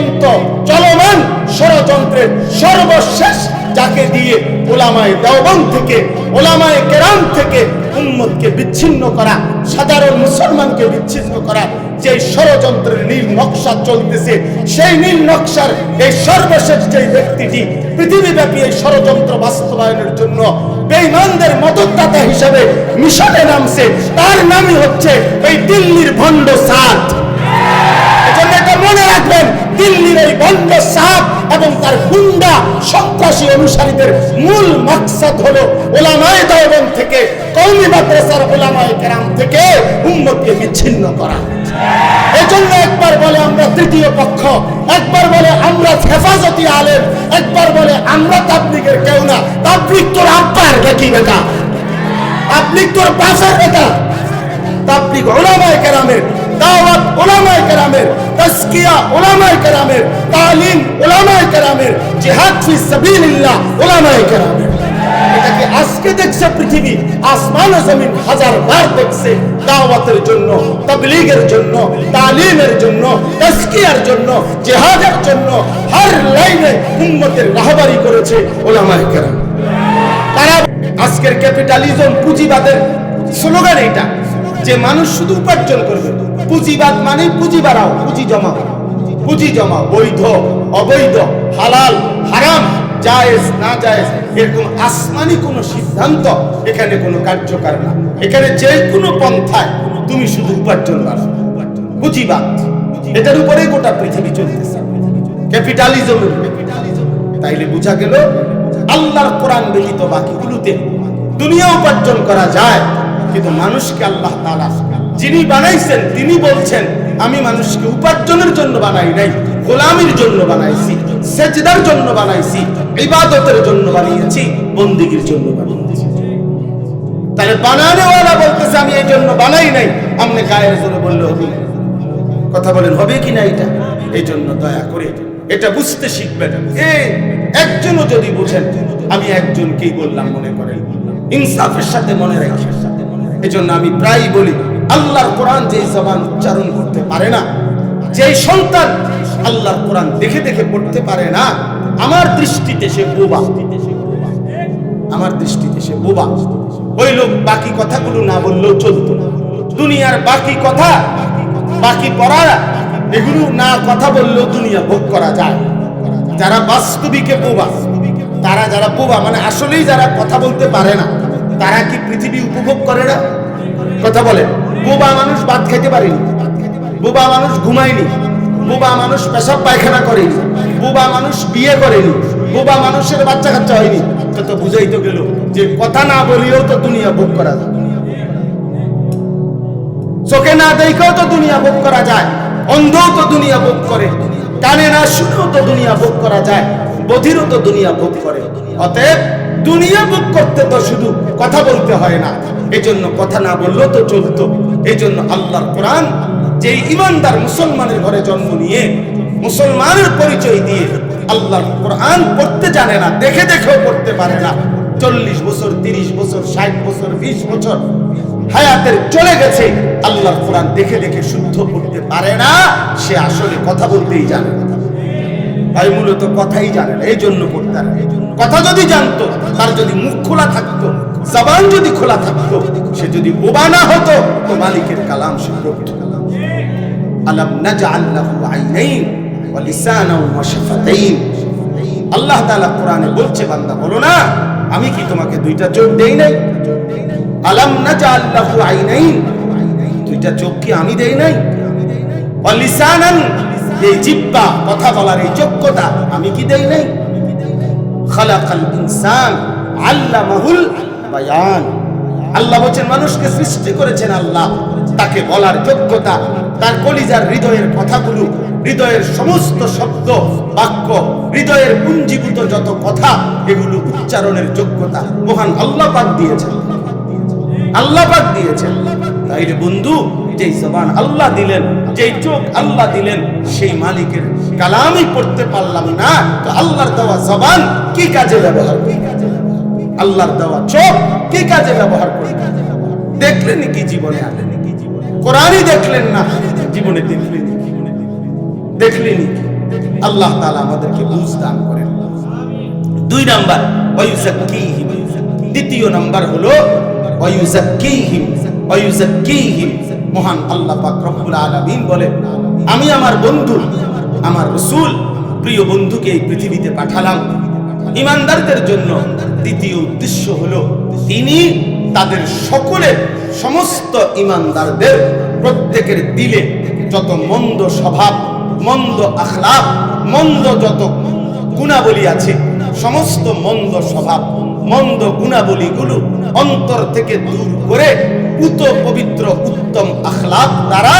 চলন্ত চলমান ষড়যন্ত্রের সর্বশেষ যাকে দিয়ে ওলামায় দেওবন্দ থেকে, ওলামায় কেরাম থেকে উম্মতকে বিচ্ছিন্ন করা, সাধারণ মুসলমানকে বিচ্ছিন্ন করা যে ষড়যন্ত্রের নীল নকশা চলতেছে, সেই নীল নকশার এই সর্বশেষ যে ব্যক্তিটি পৃথিবীব্যাপী এই ষড়যন্ত্র বাস্তবায়নের জন্য বেঈমানদের মদতদাতা হিসেবে মিশনে নামছে, তার নামই হচ্ছে এই দিল্লির ভণ্ড সাদ। বন্ধ সাপ এবং তার গুন্ডা সন্ত্রাসী অনুসারীদের মূল মাকসাদ হলো ওলামায়ে দেওবন্দ থেকে, কওমি মাদ্রাসার ওলামায়ে কেরাম থেকে উম্মতকে বিচ্ছিন্ন করা। এজন্য একবার বলে আমরা তৃতীয় পক্ষ, একবার বলে আমরা হেফাজতি আলেম, একবার বলে আমরা তাবলিগের কেউ না। তাবলিগ তোর আব্বার বেটা? তোর বাসার বেটা? তাবলিগ ওলামায়ে কেরামের দাওয়াত ওলামায়ে কেরামের, তাজকিয়া ওলামায়ে কেরামের, তালিম ওলামায়ে কেরামের, জিহাদ ফি সাবিলিল্লাহ ওলামায়ে কেরামের। এটাকে আজকে দেখছে পৃথিবী? আসমান জমিন হাজার বার দেখছে দাওয়াতের জন্য, তাবলীগের জন্য, তালিমের জন্য, তাজকিয়ার জন্য, জিহাদের জন্য, হর লাইনে উম্মতের রাহবারি করেছে ওলামায়ে কেরাম। তারা আজকের ক্যাপিটালিজম পুঁজিবাদের স্লোগান এটা, যে মানুষ শুধু উপার্জন করবে। পুঁজিবাদ মানে পুঁজি বাড়াও, পুঁজি জমা পুঁজি জমা বৈধ, অবৈধ, হালাল, হারাম, জায়েজ, না জায়েজ, এরকম আসমানি কোনো সিদ্ধান্ত এখানে কোনো কার্যকর না। এখানে যে কোনো পন্থায় তুমি শুধু উপার্জন বাড়ো পুঁজিবাদ এটার উপরেই গোটা পৃথিবী চলতেছে। ক্যাপিটালিজমের তাইলে বোঝা গেল, আল্লাহর কোরআন ব্যতীত বাকিগুলোতে দুনিয়া উপার্জন করা যায়, কিন্তু মানুষকে আল্লাহ তাআলা যিনি বানাইছেন, তিনি বলছেন, আমি মানুষকে উপার্জনের জন্য বানাই নাই, গোলামির জন্য বানাইছি, সেজদার জন্য বানাইছি, ইবাদতের জন্য বানিয়েছি, বন্দিগির জন্য বানিয়েছি। তাহলে বানানোওয়ালা বলতেছে, আমি এই জন্য বানাই নাই। আপনি গায়ের জোরে বললে হবে। কথা বলেন, হবে কি না এটা? এই জন্য দয়া করে এটা বুঝতে শিখবেন। এ একজনও যদি বুঝেন, আমি একজনকেই বললাম মনে করেন। ইনসাফের সাথে মনে রাখেন। এই জন্য আমি প্রায় বলি আল্লাহর কোরআন যে জবান উচ্চারণ করতে পারে না, যেই সন্তান আল্লাহর কোরআন দেখে দেখে পড়তে পারে না, আমার দৃষ্টিতে সে বোবা। আমার দৃষ্টিতে সে বোবা। ওই লোক বাকি কথাগুলো না বললেও চলতো। দুনিয়ার বাকি কথা, বাকি পড়া, এগুলো না কথা বললেও দুনিয়া ভোগ করা যায়। যারা বাস্তবিকে বোবা, তারা যারা বোবা মানে আসলেই যারা কথা বলতে পারে না, তারা কি পৃথিবী উপভোগ করে না? কথা বলে বোবা মানুষ ভাত খাইতে পারেনি। বোবা মানুষ ঘুমায়নি। বোবা মানুষ পেশাব পায়খানা করেনি। বোবা মানুষ বিয়ে করেনি। বোবা মানুষের বাচ্চা কাচ্চা হয়নি। তো তো বুঝাই তো গেল যে কথা না বলিও তো দুনিয়া ভোগ করা যায়। চোখে না দেখেও তো দুনিয়া ভোগ করা যায়। অন্ধও তো দুনিয়া ভোগ করে। কানে না শুনেও তো দুনিয়া ভোগ করা যায়। বধিরও তো দুনিয়া ভোগ করে। অতএব দুনিয়া ভোগ করতে তো শুধু কথা বলতে হয় না। এজন্য কথা না বললেও তো চলতো। এই জন্য আল্লাহর কোরআন যে ইমানদার মুসলমানের ঘরে জন্ম নিয়ে মুসলমানের পরিচয় দিয়ে আল্লাহর কোরআন পড়তে জানে না, দেখে দেখেও পড়তে পারে না। চল্লিশ বছর, তিরিশ বছর, ষাট বছর, বিশ বছর হায়াতের চলে গেছে, আল্লাহর কোরআন দেখে দেখে শুদ্ধ করতে পারে না, সে আসলে কথা বলতেই জানে না। ভাই, মূলত কথাই জানে না এই জন্য পারে না। কথা যদি জানতো, তার যদি মুখ খোলা থাকতো, জবান যদি খোলা থাকতো, সে যদি ওবানা হতো, তো মালিকের কালাম সে পড়তো আলাম নাজআল লাহু আইনাইন ওয়া লিসানাও ওয়া শাফাতাইন। আল্লাহ তাআলা কোরআনে বলছে, বান্দা, বলো না, আমি কি তোমাকে দুইটা চোখ দেই নাই? আলাম নাজআল লাহু আইনাইন, দুইটা চোখ কি আমি দেই নাই? ওয়া লিসানান, এই জিব্বা, কথা বলার এই যোগ্যতা আমি কি দেই নাই? খালাকাল ইনসান, আল্লামাহুল বায়ান। আল্লাহ বলছেন, মানুষকে সৃষ্টি করেছেন আল্লাহ। তাকে বলার যোগ্যতা, তার কলিজার হৃদয়ের কথাগুলো, হৃদয়ের সমস্ত শব্দ, বাক্য, হৃদয়ের পুঞ্জীভূত যত কথা, এগুলো উচ্চারণের যোগ্যতা মহান আল্লাহ পাক দিয়েছেন। আল্লাহ পাক দিয়েছেন। তাইলে বন্ধু যেই জবান আল্লাহ দিলেন, যেই চোখ আল্লাহ দিলেন, সেই মালিকের কালামই পড়তে পারলাম না। তো আল্লাহর দেওয়া জবান কি কাজে ব্যবহার আল্লাহর দেওয়া চোখ কি কাজে ব্যবহার করি? দেখলেন কি জীবনে আলেন কোরআনই দেখলেন না, জীবনে দেখলেন দেখলেনি আল্লাহ তাআলা আমাদেরকে বুঝ দান করেন। দুই নাম্বার দ্বিতীয় নাম্বার হলো ওয়ায়ুজাক্কিহিম ওয়ায়ুজাক্কিহিম মহান আল্লাহ পাক রব্বুল আলামিন বলেন, আমি আমার বন্ধু, আমার রসুল, প্রিয় বন্ধুকে এই পৃথিবীতে পাঠালাম। ইমানদারদের জন্য দ্বিতীয় উদ্দেশ্য হলো, তিনি তাদের সকলের সমস্ত ইমানদারদের প্রত্যেকের দিলে যত মন্দ স্বভাব, মন্দ আখলাপ, মন্দ যত গুণাবলী আছে, সমস্ত মন্দ স্বভাব, মন্দ গুণাবলীগুলো অন্তর থেকে দূর করে পুত পবিত্র উত্তম আখলাক দ্বারা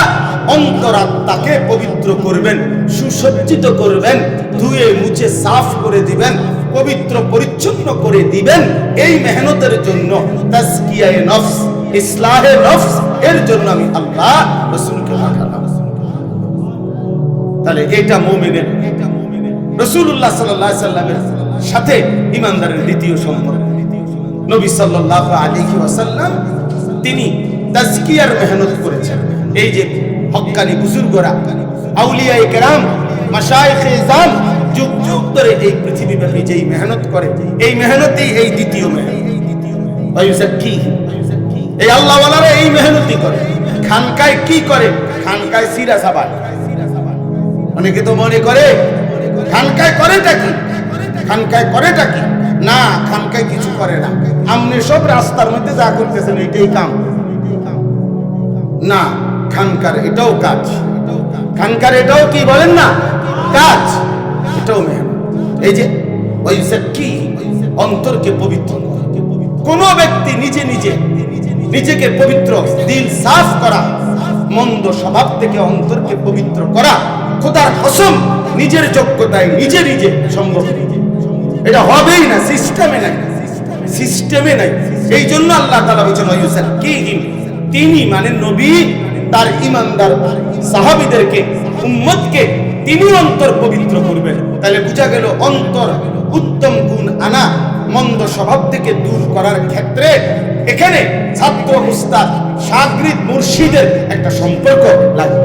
অন্তরাত্মাকে পবিত্র করবেন, সুসজ্জিত করবেন, ধুয়ে মুছে সাফ করে দিবেন, পবিত্র পরিচ্ছন্ন করে দিবেন, এই মেহনতের জন্য তাজকিয়ায়ে নফস, ইসলাহে নফস, এর জন্য আমি আল্লাহ রসুলকে পাঠালাম। তাহলে এটা রসুল্লাহ সাল্লাহ সাল্লামের সাথে ইমানদারের দ্বিতীয় সম্পর্ক। নবী সাল্লাহ ওয়াসাল্লাম তিনি তাজকিয়ার মেহনত করেছেন। এই যে হক্কানি বুজুর্গরা আউলিয়া কেরাম ইজাম যুগ যুগ ধরে এই পৃথিবীব্যাপী যেই মেহনত করে, এই মেহনতেই এই দ্বিতীয় মেহনত। এই আল্লাহওয়ালারা এই মেহনতি করে। খানকায় কি করে? খানকায় সিরা সাবান। অনেকে তো মনে করে, খানকায় করেটা কি? খানকায় করেটা কি? না, খানকায় কিছু করে না। আপনি সব রাস্তার মধ্যে যা করতেছেন, এটাই কাম। না, খানকার এটাও কাজ। খানকার এটাও কি বলেন না? কাজ। এটাও মেহনত। এই যে, ওই কি? অন্তরকে পবিত্র। কোন ব্যক্তি নিজে নিজে নিজেকে পবিত্র, দিল সাফ করা, মন্দ স্বভাব থেকে অন্তরকে পবিত্র করা, খোদার কসম, নিজের যোগ্যতায় নিজে নিজে সম্ভব। এটা হবেই না সিস্টেমে নাই। সিস্টেমে নাই। এই জন্য আল্লাহ তাআলা বলেছেন ওয়ায়ুসাক্কিহিম তিনি মানে নবী, তার ইমানদার সাহাবীদেরকে, উম্মতকে তিনি অন্তর পবিত্র করবেন। তাহলে বোঝা গেল অন্তর উত্তম গুণ আনা, মন্দ স্বভাব থেকে দূর করার ক্ষেত্রে এখানে ছাত্র, উস্তাদ, সাগরিদ, মুর্শিদের একটা সম্পর্ক লাগে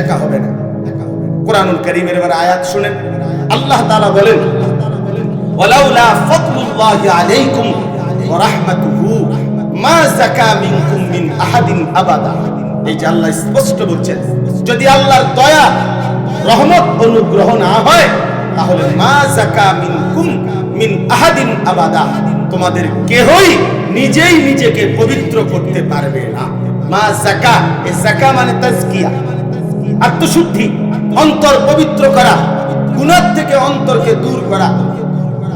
একা হবে না। কোরআনুল করিমের এবার আয়াত শুনেন। আল্লাহ তালা বলেন ওয়ালাউলা ফাদলুল্লাহি আলাইকুম ওয়া মিন আবাদা এই যে আল্লাহ স্পষ্ট বলছেন, যদি আল্লাহর দয়া, রহমত, অনুগ্রহ না হয়, তাহলে মা যাকা মিনকুম মিন আহাদিন আবাদা। তোমাদের কেহই নিজেই নিজেকে পবিত্র করতে পারবে না। মা যাকা এই যাকা মানে তাজকিয়া। আত্মশুদ্ধি, অন্তর পবিত্র করা গুণার থেকে অন্তরকে দূর করা।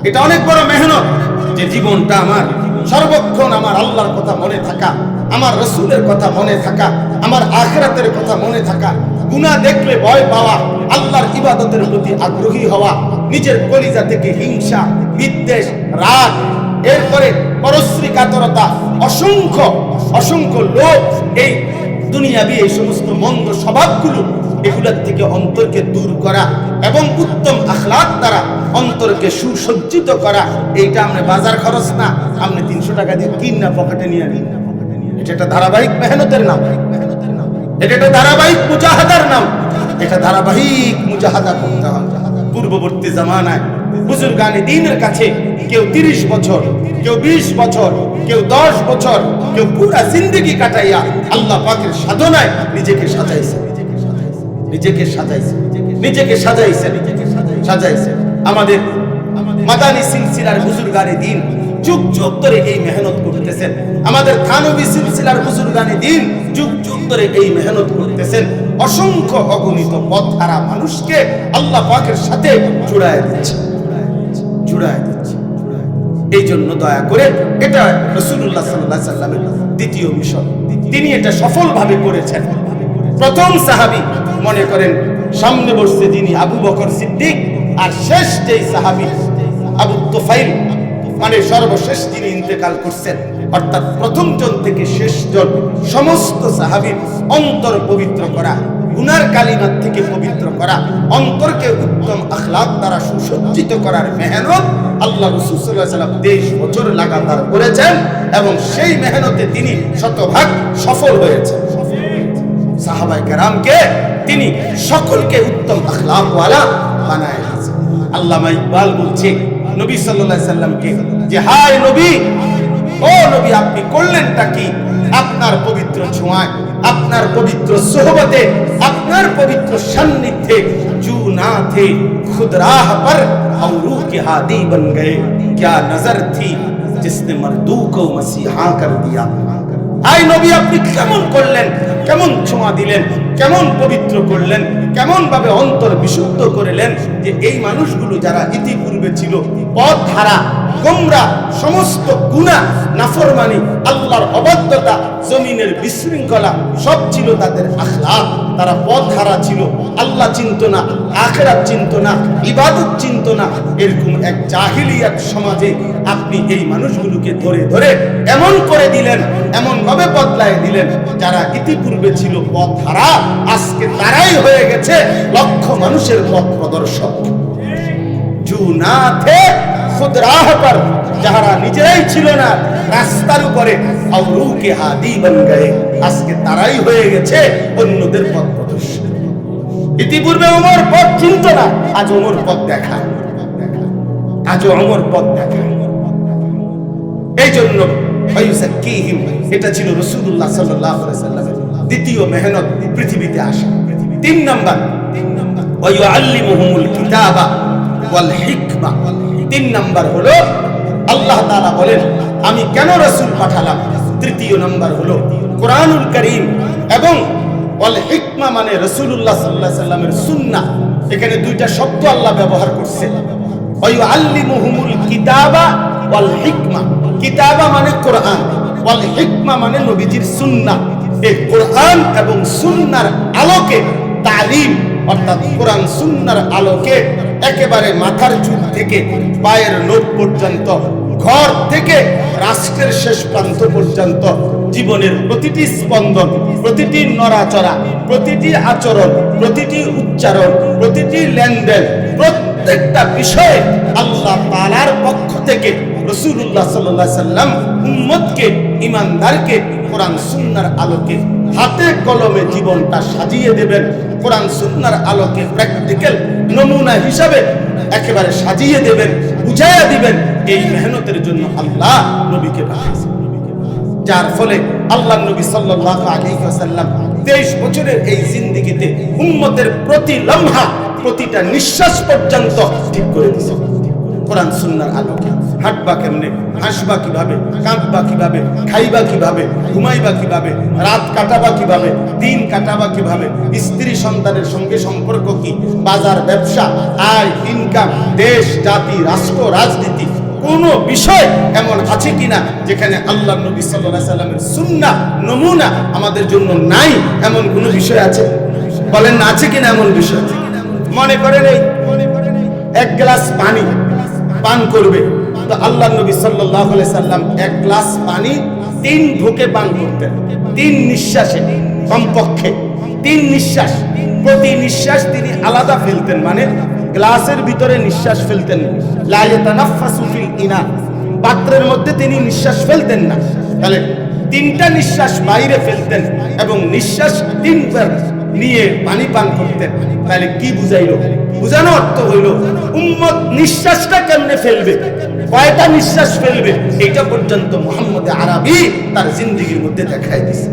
এটা অনেক বড় মেহনত যে জীবনটা আমার, সর্বক্ষণ আমার আল্লাহর কথা মনে থাকা, আমার রসুলের কথা মনে থাকা, আমার আখরাতের কথা মনে থাকা গুনাহ দেখলে ভয় পাওয়া, আল্লাহর ইবাদতের প্রতি আগ্রহী হওয়া, নিজের কলিজা থেকে হিংসা, বিদ্বেষ, রাগ, এরপরে পরশ্রী কাতরতা, অসংখ্য অসংখ্য লোক এই দুনিয়াবি এই সমস্ত মন্দ স্বভাবগুলো এগুলোর থেকে অন্তরকে দূর করা এবং উত্তম আখলাক দ্বারা অন্তরকে সুসজ্জিত করা, এইটা আমরা বাজার খরচ না। আপনি তিনশো টাকা দিয়ে কিন না পকেটে নিয়ে নিন এটা একটা ধারাবাহিক মেহনতের নাম। এটা একটা ধারাবাহিক মুজাহাদার নাম। এটা ধারাবাহিক মুজাহাদা করতে পূর্ববর্তী জামানায় বুজুর্গানে দিনের কাছে কেউ তিরিশ বছর, কেউ বিশ বছর, কেউ দশ বছর, কেউ পুরা জিন্দগি কাটাইয়া আল্লাহ পাকের সাধনায় নিজেকে সাজাইছে। নিজেকে সাজাইছে। নিজেকে সাজাইছে। নিজেকে সাজাইছে। আমাদের মাদানী সিলসিলার বুজুর্গানে দিন। যুগ যুগ ধরে এই মেহনত করতেছেন। আমাদের থানবী সিলসিলার বুজুর্গানে দিন। যুগ যুগ ধরে এই মেহনত করতেছেন। অসংখ্য অগণিত পথহারা মানুষকে আল্লাহ পাকের সাথে জুড়ায় দিচ্ছে। জুড়ায় দিচ্ছে। এই জন্য দয়া করে এটা রসুল্লাহ সাল্লাহ সাল্লামের দ্বিতীয় মিশন। তিনি এটা সফলভাবে করেছেন। প্রথম সাহাবি মনে করেন, সামনে বসছে যিনি আবু বকর সিদ্দিক, আর শেষ যেই সাহাবি আবু তোফাইল মানে সর্বশেষ যিনি ইন্তেকাল করছেন, অর্থাৎ প্রথম জন থেকে শেষ জন সমস্ত সাহাবীর অন্তর পবিত্র করা, গুনার কালিমাত থেকে পবিত্র করা, অন্তরকে উত্তম আখলাক দ্বারা সুসজ্জিত করার মেহনত আল্লাহ রসুল সাল্লাহ তেইশ বছর লাগাতার করেছেন এবং সেই মেহনতে তিনি শতভাগ সফল হয়েছেন। সাহাবাই কেরামকে তিনি সকলকে উত্তম আখলাকওয়ালা বানায় দিয়েছেন আল্লামা ইকবাল বলছে নবী সাল্লাল্লাহু আলাইহি সাল্লামকে যে হায় নবী ও নবী আপনি করলেনটা কি আপনার পবিত্র ছোঁয়ায় আপনার পবিত্র সোহবতে আপনার পবিত্র সান্নিধ্যে জু না थे खुद राह पर औरू के हादी बन गए क्या नजर थी जिसने मर्दू को मसीहा कर दिया আই নবী আপনি কেমন করলেন কেমন ছোঁয়া দিলেন, কেমন পবিত্র করলেন, কেমনভাবে অন্তর বিশুদ্ধ করলেন যে এই মানুষগুলো যারা ইতিপূর্বে ছিল পথ হারা গোমরা সমস্ত গুণা নাফরমানি, আল্লাহর অবাধ্যতা, জমিনের বিশৃঙ্খলা, সব ছিল তাদের আখলাক তারা পথ হারা ছিল। আল্লাহ চিনত না, আখেরাত চিনত না, ইবাদত চিনত না। এরকম এক জাহিলিয়াত সমাজে আপনি এই মানুষগুলোকে ধরে ধরে এমন করে দিলেন এমন ভাবে বদলায় দিলেন, যারা ইতিপূর্বে ছিল পথ হারা আজকে তারাই হয়ে গেছে লক্ষ মানুষের পথ প্রদর্শক। জু না থে পর নিজেরাই ছিল না, রাস্তার উপরে হাদি বন আজকে তারাই হয়ে গেছে অন্যদের পথ প্রদর্শক ইতিপূর্বে ওমর পথ চিনত না, আজ ওমর পথ দেখা। আজ ওমর পথ দেখা। এই জন্য এটা ছিল রসুল্লাহ সাল্লাহ দ্বিতীয় মেহনত পৃথিবীতে আসা। তিন নম্বর ওয়ায়ুআল্লিমুহুমুল কিতাবা ওয়াল হিকমা। তিন নম্বর হলো, আল্লাহ তালা বলেন, আমি কেন রাসূল পাঠালাম? তৃতীয় নম্বর হলো, কোরআনুল করিম এবং ওয়াল হিকমা মানে রাসূলুল্লাহ সাল্লাল্লাহু আলাইহি সাল্লামের সুন্নাহ। এখানে দুইটা শব্দ আল্লাহ ব্যবহার করছে। ওয়ায়ুআল্লিমুহুমুল কিতাবা ওয়াল হিকমা। কিতাবা মানে কোরআন, ওয়াল হিকমা মানে নবীজির সুন্নাহ। এই কোরআন এবং সুন্নার আলোকে তালিম অর্থাৎ কোরআন সুন্নার আলোকে একেবারে মাথার চুল থেকে পায়ের লোক পর্যন্ত, ঘর থেকে রাষ্ট্রের শেষ প্রান্ত পর্যন্ত, জীবনের প্রতিটি স্পন্দন, প্রতিটি নড়াচড়া, প্রতিটি আচরণ, প্রতিটি উচ্চারণ, প্রতিটি লেনদেন, প্রত্যেকটা বিষয়ে আল্লাহ তাআলার পক্ষ থেকে রসুল্লাহ সাল্লাহ সাল্লাম উম্মতকে ইমানদারকে কোরআন সুন্নার আলোকে হাতে কলমে জীবনটা সাজিয়ে দেবেন। কোরআন সুন্নার আলোকে প্র্যাকটিক্যাল নমুনা হিসাবে একেবারে সাজিয়ে দেবেন, বুঝাইয়া দিবেন, এই মেহনতের জন্য আল্লাহ নবীকে পাঠিয়েছেন যার ফলে আল্লাহ নবী সাল্লাল্লাহু আলাইহি ওয়াসাল্লাম 23 বছরের এই জিন্দেগিতে উম্মতের প্রতি লম্হা, প্রতিটা নিঃশ্বাস পর্যন্ত ঠিক করে দিয়েছে। কোরআন সুন্নার আলোকে হাঁটবা কেমনে? হাসবা কীভাবে? কাঁদবা কীভাবে? খাইবা কীভাবে? ঘুমাইবা কীভাবে? রাত কাটাবা কীভাবে? দিন কাটাবা কীভাবে? স্ত্রী সন্তানের সঙ্গে সম্পর্ক কি? বাজার, ব্যবসা, আয় ইনকাম দেশ, জাতি, রাষ্ট্র, রাজনীতি, কোন বিষয় এমন আছে কিনা যেখানে আল্লাহ নবী সাল্লাল্লাহু সাল্লামের সুন্নাহ, নমুনা আমাদের জন্য নাই? এমন কোন বিষয় আছে? বলেন না, আছে কিনা এমন বিষয়? মনে করেন এই? এক গ্লাস পানি পান করবে। তো আল্লাহ নবী আলাইহি সাল্লাম এক গ্লাস পানি তিন ঢোকে পান করতেন। তিন নিঃশ্বাসে, কমপক্ষে। তিন নিঃশ্বাস। প্রতি নিঃশ্বাস তিনি আলাদা ফেলতেন মানে গ্লাসের ভিতরে নিঃশ্বাস ফেলতেন ইনা। পাত্রের মধ্যে তিনি নিঃশ্বাস ফেলতেন না। তাহলে তিনটা নিঃশ্বাস বাইরে ফেলতেন এবং নিঃশ্বাস তিনবার নিয়ে পানি পান করতেন। তাহলে কি বুঝাইলো? বুঝানো অর্থ হইল, উম্মত নিঃশ্বাসটা কেমনে ফেলবে? কয়টা নিঃশ্বাস ফেলবে? এটা পর্যন্ত মোহাম্মদ আরবি তার জিন্দিগির মধ্যে দেখাই দিছে।